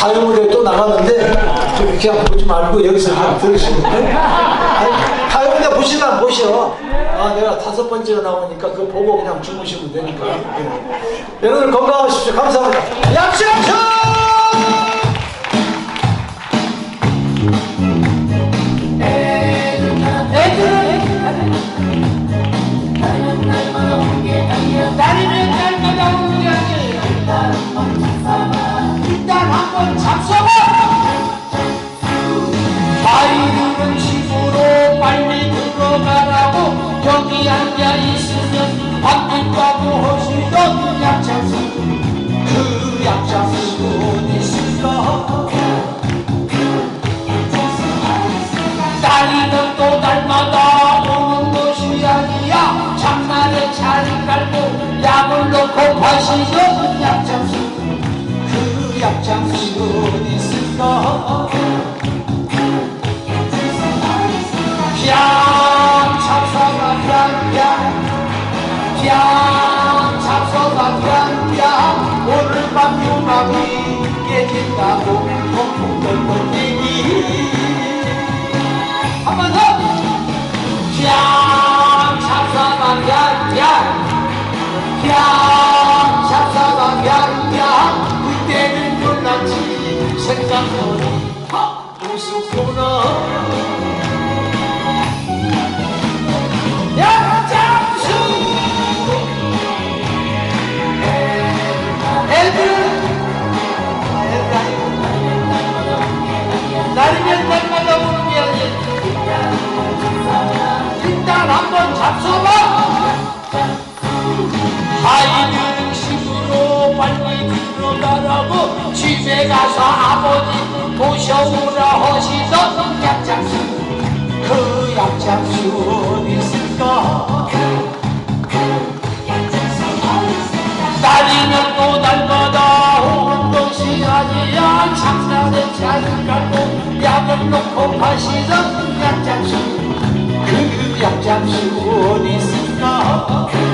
가요 무대 또 나갔는데 좀 그냥 보지 말고 여기서 들으시면 돼. 아니, 가요 무대 보시면 보셔. 아 내가 다섯 번째가 나오니까 그거 보고 그냥 주무시면 되니까. 예. 여러분 건강하십시오. 감사합니다. 약수! 여기 앉아 있으면 바뀐다고 하시던 약장수. 그 약장수 있을까? 딸이는 또 날마다 오는 것이 아니야. 장난에 자리 깔고 약을 넣고 파시던 약장수. 그 약장수 있을까 밤 유망이 깨진다고 떨던 얘기 한번 더! 양 잡사방 양양 양 잡사방 양양 그때는 몰랐지 생각하니 하 웃었구나 들어가라고 집에 가서 아버지 모셔오라 하시던 약장수 그 약장수 있을까 날이면 또 날마다 오는 것이 아니야 장난에 자를 깔고 약을 놓고 파시던 약장수 그 약장수 어디 있을까? 양